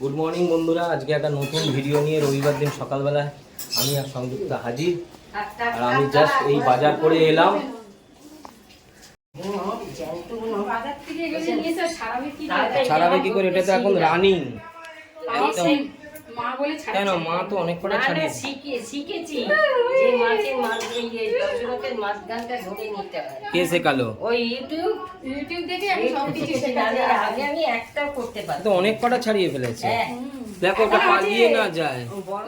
Good morning বন্ধুরা। আজকে একটা নতুন ভিডিও নিয়ে রবিবার দিন সকালবেলা আমি আর সংযুক্ত হাজির। আর আমি জাস্ট এই বাজার করে এলাম। ছাড়াবে কি করে? এটা তো এখন রানিং মা বলে। কেন? মা তো অনেক কটা না, না, শিখে- শিখেছি। যে মাছের মাছ দর্শকের মাছ গানটা ধরে নিতে হয়। কে শেখালো? ওই ইউটিউব। ইউটিউব দেখে আমি সব কিছু আগে আমি একটাও করতে তো অনেক কটা ছাড়িয়ে ফেলেছে। হ্যাঁ। দেখো ওটা পালিয়ে না যায়।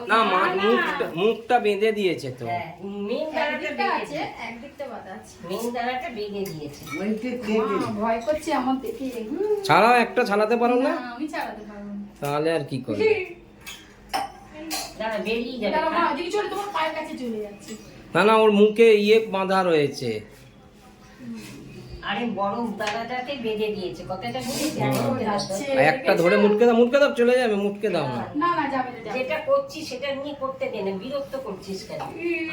না মা মুখটা মুখটা বেঁধে দিয়েছে তো। হ্যাঁ মেন দানাটা আছে, একদিকটা বাঁধা আছে। মেন দানাটা বেঁধে দিয়েছে। মা, ভয় করছে আমার দেখে। ছাড়াও একটা ছাড়াতে পারো না, আমি চালাতে পারব না। তাহলে আর কি করবে? না না ওর মুখে ইয়ে বাঁধা রয়েছে। আরে বড় বেঁধে দিয়েছে কথাটা বুঝেছি একটা ধরে মুটকে দাও মুটকে দাও চলে যাবে মুটকে দাও না। না না যাবে না, যেটা করছি সেটা নিয়ে করতে দে না বিরক্ত করছিস কেন?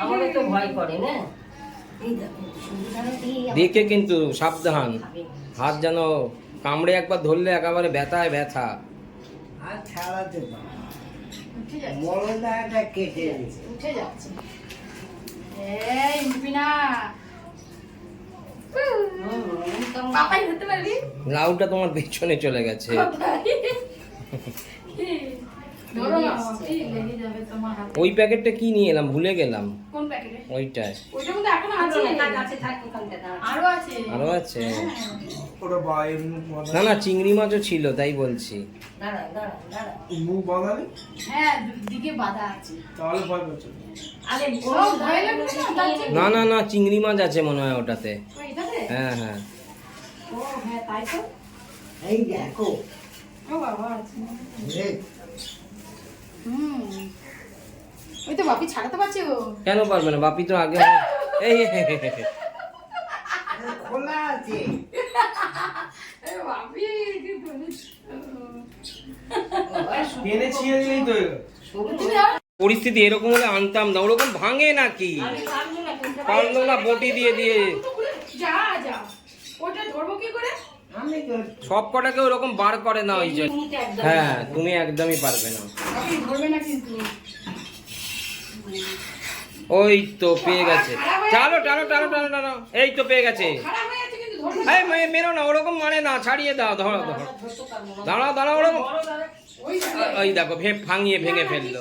আমারও তো ভয় করে না? দেখো, আমার কিন্তু সাবধান। হাত যেন কামড়ে একবার ধরলে একেবারে ব্যথায় ব্যথা। আর ছাড়াতে পারো কেটে উঠে যাচ্ছে এই উঠবি না লাউটা তোমার পেছনে চলে গেছে। ওই প্যাকেটটা কি নিয়ে এলাম? ভুলে গেলাম। কোন প্যাকেটে? ওইটায় ওইটার মধ্যে এখনও আছে। আরও আছে? আরও আছে। না না চিংড়ি মাছও ছিল তাই বলছি। হ্যাঁ বাঁধা আছে। তাহলে ভয় পাচ্ছ না, না না চিংড়ি মাছ আছে মনে হয় ওটাতে। হ্যাঁ হ্যাঁ। ও, হ্যাঁ। এই দেখো। হুম। ওই তো বাপি ছাড়াতে পারছে কেন পারবে না? বাপি তো আগে এই। খোলা আছে পরিস্থিতি এরকম হলে আনতাম না ওরকম ভাঙে নাকি? আমি পারব না কিন্তু। পারল না বটি দিয়ে দিয়ে। যা যা। ওটা ধরবো কি করে? আমি তো সব কটাকে ওরকম বার করে না ওই জন্য। হ্যাঁ তুমি একদমই পারবে না। ওই তো পেয়ে গেছে। টানো টানো টানো টানো টানো এই তো পেয়ে গেছে। মেরো না, ওরকম মানে না, ছাড়িয়ে দাও, ধরো ধরো। দাঁড়াও দাঁড়াও, ওরকম। ওই দেখো, ভে ভাঙিয়ে, ভেঙে ফেলল।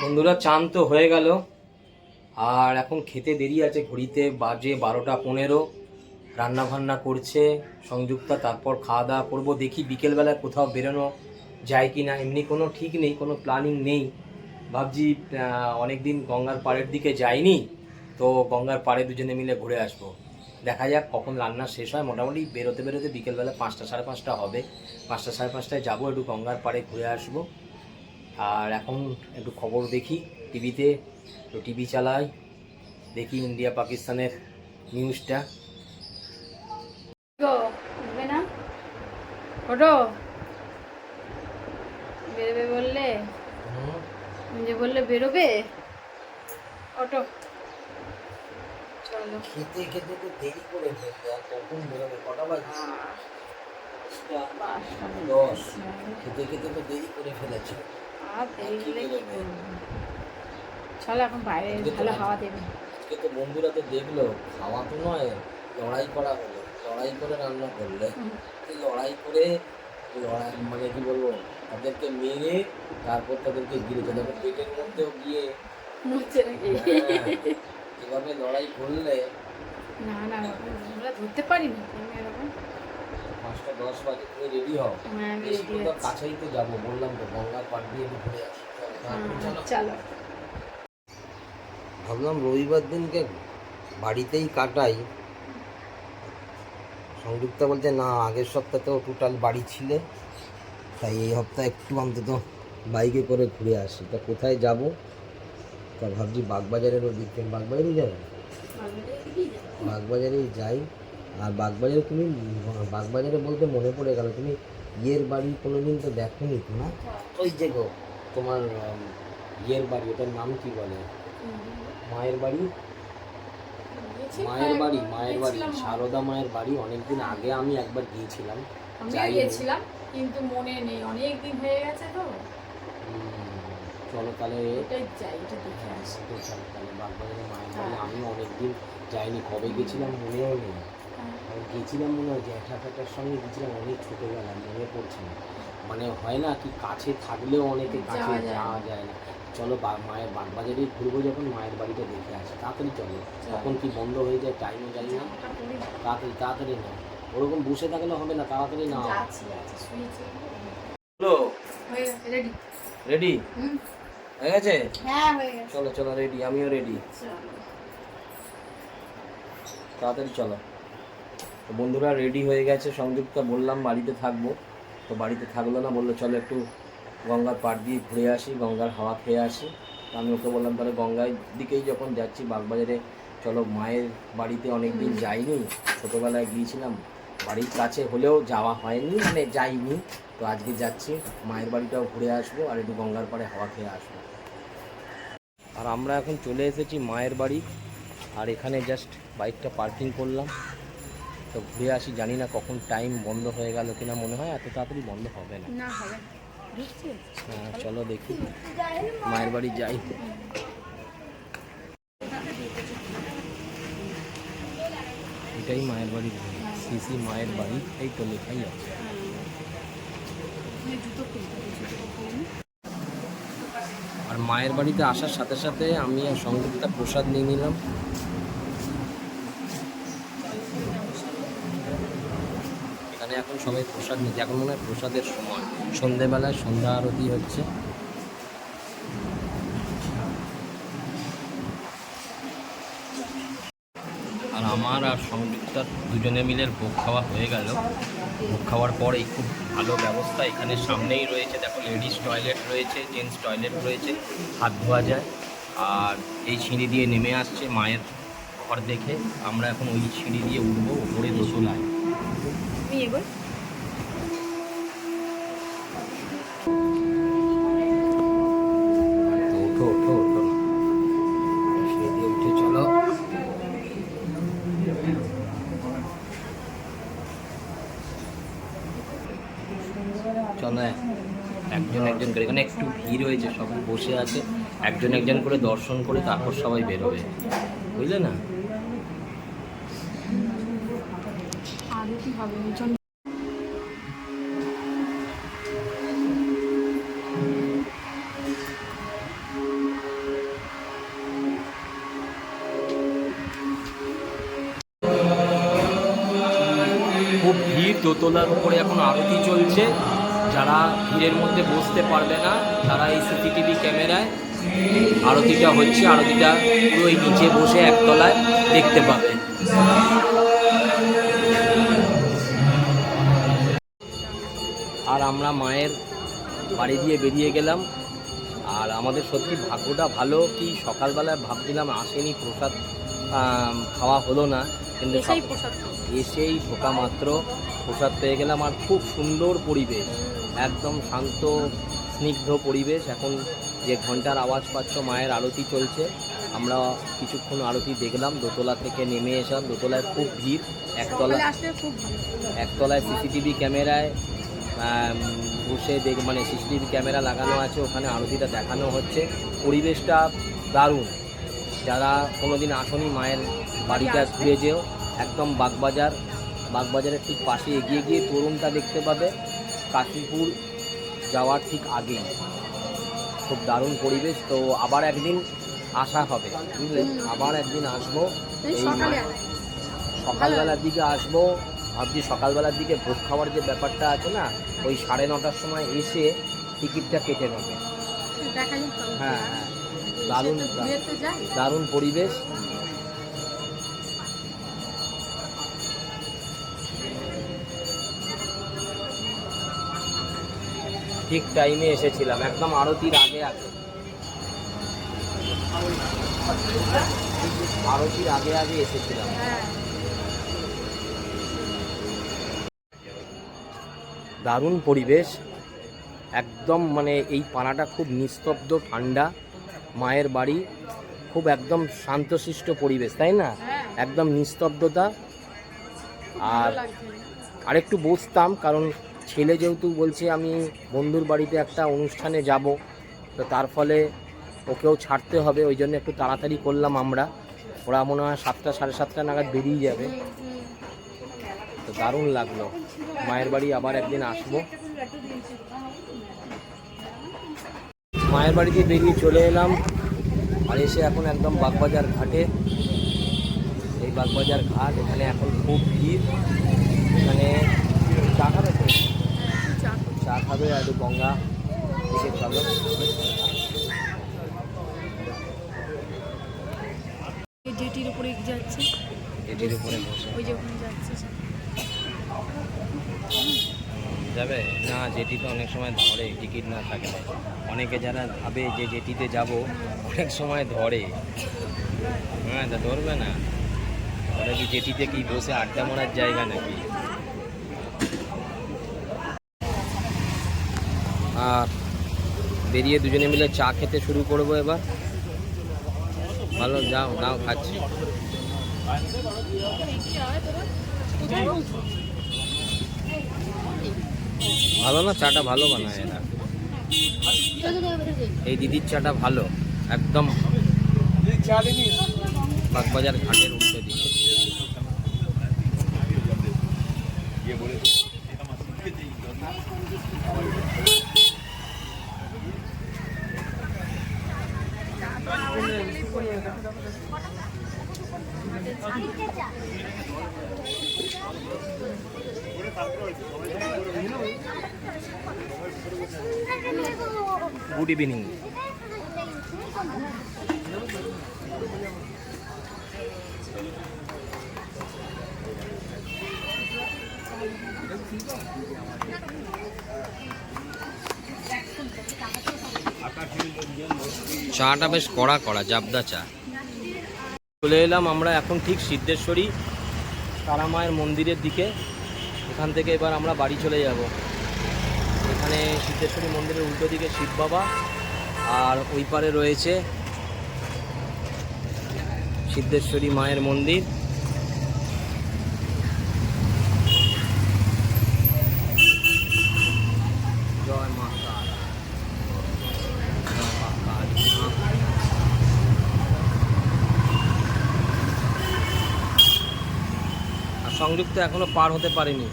বন্ধুরা, চান তো হয়ে গেল। আর এখন খেতে দেরি আছে, ঘড়িতে বাজে বারোটা পনেরো। রান্না বান্না করছে সংযুক্তা, তারপর খাওয়া দাওয়া করব। দেখি বিকেলবেলায় কোথাও বেরোনো যায় কি না এমনি কোনো ঠিক নেই, কোনো প্ল্যানিং নেই। ভাবছি অনেক দিন গঙ্গার পাড়ের দিকে যাইনি তো গঙ্গার পাড়ে দুজনে মিলে ঘুরে আসব। দেখা যাক কখন রান্না শেষ হয়। মোটামুটি বেরোতে বেরোতে বিকেলবেলা পাঁচটা সাড়ে পাঁচটা হবে। পাঁচটা সাড়ে পাঁচটায় যাব একটু গঙ্গার পাড়ে ঘুরে আসব। আর এখন একটু খবর দেখি টিভিতে তো টিভি চালাই দেখি ইন্ডিয়া পাকিস্তানের নিউজটা গো, উঠবে না ওঠো বেরোবে বললে বললে বেরোবে? চলো। খেতে খেতে তো দেরি করে ফেলবে আর কখন বেরোবে? কটা বাজে দশ। খেতে খেতে তো দেরি করে ফেলেছে। আর দেরি হলে কি চলো এখন বাইরে ভালো হাওয়া দেবে। আজকে তো বন্ধুরা তো দেখল খাওয়া তো নয় লড়াই করা হলো। লড়াই করে রান্না করলে। লড়াই করে লড়াই মানে কি বলব? তাদেরকে মেরে তারপর তাদেরকে গিলে তাদের পেটের মধ্যেও গিয়ে হ্যাঁ, এভাবে লড়াই করলে না না আমরা ধরতে পারি না পাঁচটা দশ বাজে তুমি রেডি হও? হ্যাঁ বেশি রেডি তো আছি। কাছেই তো যাব বললাম তো গঙ্গার পাড় দিয়ে ঘুরে আসি। চলো, তাড়াতাড়ি চলো। হ্যাঁ, ভাবলাম রবিবার দিনকে বাড়িতেই কাটাই। সংযুক্তা বলছে না আগের সপ্তাহতেও টোটাল বাড়ি ছিলে। তাই এই সপ্তাহে একটু অন্তত বাইকে করে ঘুরে আসি। তা কোথায় যাব? তা ভাবছি বাগবাজারের ওদিকে বাগবাজারেই যাবে? বাগবাজারেই যাই। আর বাগবাজারে তুমি বাগবাজারে বলতে মনে পড়ে গেল তুমি ইয়ের বাড়ি কোনোদিন তো দেখোনি তো না? ওই যে গো তোমার ইয়ের বাড়ি ওটার নাম কি বলে? মায়ের বাড়ি? মায়ের বাড়ি মায়ের বাড়ি। সারদা মায়ের বাড়ি অনেকদিন আগে আমি একবার গিয়েছিলাম। যাইনি। গিয়েছিলাম। কিন্তু মনে নেই। অনেক দিন হয়ে গেছে তো। চলো তাহলে এটাই এটা দেখে হ্যাঁ, আসি। তাহলে বাগবাজারে মায়ের বাড়ি হ্যাঁ। আমিও অনেকদিন যাইনি কবে গেছিলাম মনেও নেই। হ্যাঁ। আমি গেছিলাম মনে হয় জ্যাঠা ফ্যাটার সঙ্গে গেছিলাম অনেক ছোটোবেলায় মনে পড়ছে না। মানে হয় না কি কাছে থাকলেও অনেকে কাছে যাওয়া যায় না। চলো বা মায়ের বাগবাজারেই ঘুরবো যখন মায়ের বাড়িটা দেখে আসি। তাড়াতাড়ি চলো। তখন কি বন্ধ হয়ে যায় টাইমও যাই না। তাড়াতাড়ি তাড়াতাড়ি না ওরকম বসে থাকলে হবে না তাড়াতাড়ি না হ্যালো রেডি হয়ে গেছে চলো চলো রেডি আমিও রেডি তাড়াতাড়ি চলো। তো বন্ধুরা রেডি হয়ে গেছে সংযুক্তা বললাম বাড়িতে থাকব। তো বাড়িতে থাকল না বলল চলো একটু গঙ্গার পাড় দিয়ে ঘুরে আসি গঙ্গার হাওয়া খেয়ে আসি। তো আমি ওকে বললাম তাহলে গঙ্গার দিকেই যখন যাচ্ছি বাগবাজারে চলো মায়ের বাড়িতে অনেক দিন যাইনি ছোটোবেলায় গিয়েছিলাম বাড়ির কাছে হলেও যাওয়া হয়নি মানে যাইনি। তো আজকে যাচ্ছি মায়ের বাড়িটাও ঘুরে আসব আর একটু গঙ্গার পাড়ে হাওয়া খেয়ে আসব। আর আমরা এখন চলে এসেছি মায়ের বাড়ি আর এখানে জাস্ট বাইকটা পার্কিং করলাম। তো ঘুরে আসি জানি না কখন টাইম বন্ধ হয়ে গেল কিনা মনে হয় এত তাড়াতাড়ি বন্ধ হবে না। হ্যাঁ চলো দেখি। মায়ের বাড়ি যাই। এটাই মায়ের বাড়ি সিসি মায়ের বাড়ি, এই তো লেখাই আছে। আর মায়ের বাড়িতে আসার সাথে সাথে আমি আর সংযুক্তা প্রসাদ নিয়ে নিলাম। এখানে এখন সবাই প্রসাদ নিচ্ছে। এখন মনে হয় প্রসাদের সময়। সন্ধেবেলায় সন্ধ্যা আরতি হচ্ছে। আর আমার আর সংযুক্তার দুজনে মিলে ভোগ খাওয়া হয়ে গেল। ভোগ খাওয়ার পর এই খুব ভালো ব্যবস্থা এখানে সামনেই রয়েছে। দেখো লেডিস টয়লেট রয়েছে, জেন্টস টয়লেট রয়েছে, হাত ধোয়া যায়। আর এই সিঁড়ি দিয়ে নেমে আসছে মায়ের ঘর দেখে। আমরা এখন ওই সিঁড়ি দিয়ে উঠবো, উপরে দোতলায় চলো একজন একজন করে, এখানে একটু ভিড় হয়েছে, সবাই বসে আছে। একজন একজন করে দর্শন করে তারপর সবাই বেরোবে। বুঝলে না? খুব ভিড়, দোতলার উপরে এখন আরতি চলছে। যারা ভিড়ের মধ্যে বসতে পারবে না, তারা এই সিসিটিভি ক্যামেরায় আরতিটা হচ্ছে, আরতিটা পুরো এই নিচে বসে একতলায় দেখতে পাবে। আর আমরা মায়ের বাড়ি দিয়ে বেরিয়ে গেলাম। আর আমাদের সত্যি ভাগ্যটা ভালো, কি সকালবেলায় ভাবছিলাম আসেনি, প্রসাদ খাওয়া হলো না। কিন্তু এসেই ঢোকা মাত্র প্রসাদ পেয়ে গেলাম আর খুব সুন্দর পরিবেশ একদম শান্ত স্নিগ্ধ পরিবেশ। এখন যে ঘণ্টার আওয়াজ পাচ্ছ মায়ের আরতি চলছে। আমরা কিছুক্ষণ আরতি দেখলাম দোতলা থেকে নেমে এসলাম। দোতলায় খুব ভিড় একতলা একতলায় সিসিটিভি ক্যামেরায় বসে দেখ মানে সিসিটিভি ক্যামেরা লাগানো আছে ওখানে আরতিটা দেখানো হচ্ছে। পরিবেশটা দারুণ। যারা কোনোদিন আসনি মায়ের বাড়িটা ঘুরে যেও। একদম বাগবাজার বাগবাজারের ঠিক পাশে এগিয়ে গিয়ে তরুণটা দেখতে পাবে কাশীপুর যাওয়ার ঠিক আগেই। খুব দারুণ পরিবেশ তো আবার একদিন আসা হবে বুঝলে? আবার একদিন আসব। সকালবেলার দিকে আসব ভাবছি সকালবেলার দিকে ভোগ খাওয়ার যে ব্যাপারটা আছে না ওই সাড়ে নটার সময় এসে টিকিটটা কেটে নেবে। হ্যাঁ হ্যাঁ। দারুণ দারুণ। পরিবেশ। ঠিক টাইমে এসেছিলাম একদম আরতির আগে আগে। আরতির আগে আগে এসেছিলাম। দারুণ পরিবেশ। একদম মানে এই পাড়াটা খুব নিস্তব্ধ ঠান্ডা। মায়ের বাড়ি খুব একদম শান্তশিষ্ট পরিবেশ তাই না? হ্যাঁ। একদম নিস্তব্ধতা। আর আরেকটু বসতাম কারণ ছেলে যেহেতু বলছে আমি বন্ধুর বাড়িতে একটা অনুষ্ঠানে যাব তো তার ফলে ওকেও ছাড়তে হবে ওই জন্য একটু তাড়াতাড়ি করলাম আমরা। ওরা মনে হয় সাতটা সাড়ে সাতটা নাগাদ বেরিয়ে যাবে। তো দারুণ লাগল। মায়ের বাড়ি আবার একদিন আসব। মায়ের বাড়িতে বেরিয়ে চলে এলাম আর এসে এখন একদম বাগবাজার ঘাটে। এই বাগবাজার ঘাট এখানে এখন খুব ভিড়। এখানে চা খাবে তো? চা খাবে আর গঙ্গা দিকে চলো। জেটির উপরে যাচ্ছে। উপরে বসে। ওই যে ওখানে যাচ্ছে। যাবে? না, জেটিতে অনেক সময় ধরে টিকিট না থাকলে অনেকে যারা ভাবে যে জেটিতে যাব, অনেক সময় ধরে। হ্যাঁ তা ধরবে না। তাহলে কি জেটিতে কি বসে আড্ডা মারার জায়গা নাকি? আর বেরিয়ে দুজনে মিলে চা খেতে শুরু করব এবার। ভালো, যাও দাও খাচ্ছি। ভালো না? চাটা ভালো বানায় এরা। এই দিদির চাটা ভালো, একদম। বাগবাজার ঘাটের উল্টো দিকে। গুড ইভিনিং চাটা বেশ কড়া কড়া, জাবদা চা। চলে এলাম আমরা এখন ঠিক সিদ্ধেশ্বরী তারা মায়ের মন্দিরের দিকে। এখান থেকে এবার আমরা বাড়ি চলে যাব। এখানে সিদ্ধেশ্বরী মন্দিরের উল্টো দিকে শিব বাবা, আর ওই পারে রয়েছে সিদ্ধেশ্বরী মায়ের মন্দির জয় মা তারা জয় মা কালী মা। আর সংযুক্ত এখনও পার হতে পারেনি।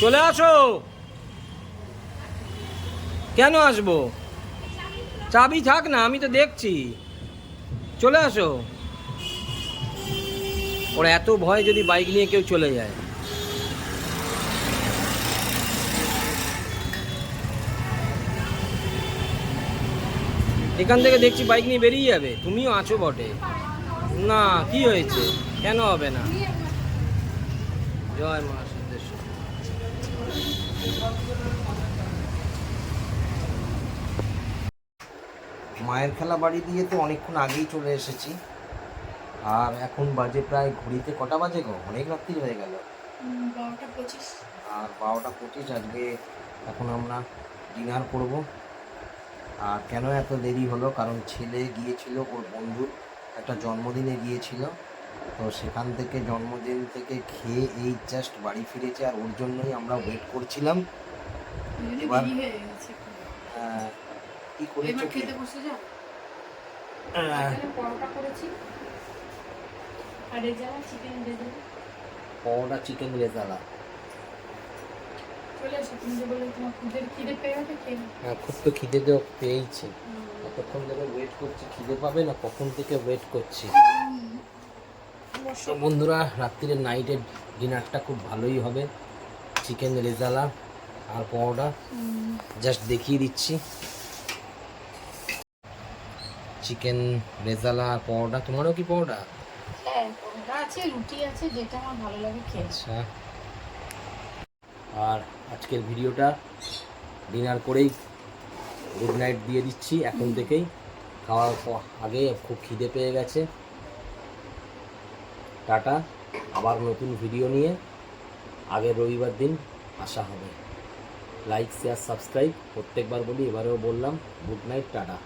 চলে আসো। কেন আসব? চাবি থাক না, আমি তো দেখছি। চলে আসো। ওরা এত ভয় যদি বাইক নিয়ে কেউ চলে যায়। এখান থেকে দেখছি বাইক নিয়ে বেরিয়ে যাবে। তুমিও আছো বটে। না, কি হয়েছে? কেন হবে না? জয় মা সিদ্ধেশ্বর। মায়ের খেলা বাড়ি দিয়ে তো অনেকক্ষণ আগেই চলে এসেছি। আর এখন বাজে প্রায় ঘড়িতে কটা বাজে গো? অনেক রাত্রি হয়ে গেল। আর বারোটা পঁচিশ আজকে এখন আমরা ডিনার করব। আর কেন এত দেরি হলো? কারণ ছেলে গিয়েছিল ওর বন্ধুর একটা জন্মদিনে গিয়েছিল। তো সেখান থেকে জন্মদিন থেকে খেয়ে এই জাস্ট বাড়ি ফিরেছে আর ওর জন্যই আমরা ওয়েট করছিলাম। এবার- হয়ে আহ, কি করেছ খেতে বসে যাও। পরোটা করেছি। আর রেজালা চিকেন রেজালা। পরোটা চিকেন নাও। হ্যাঁ, খুব তো খিদে তো পেয়েছে কতক্ষণ ধরে ওয়েট করছি খিদে পাবে না? কখন থেকে ওয়েট করছি? তো বন্ধুরা রাত্রির নাইটের ডিনারটা খুব ভালোই হবে। চিকেন রেজালা আর পরোটা। জাস্ট দেখিয়ে দিচ্ছি। চিকেন রেজালা আর পরোটা। তোমারও কি পরোটা? হ্যাঁ পরোটা আছে রুটি আছে যেটা আমার ভালো লাগে খেয়ে আচ্ছা। আর আজকের ভিডিওটা ডিনার করেই গুড নাইট দিয়ে দিচ্ছি। এখন থেকেই খাওয়ার আগে খুব খিদে পেয়ে গেছে। টাটা। আবার নতুন ভিডিও নিয়ে আগের রবিবার দিন আসা হবে। লাইক শেয়ার সাবস্ক্রাইব প্রত্যেকবার বলি, এবারেও বললাম গুড নাইট টাটা।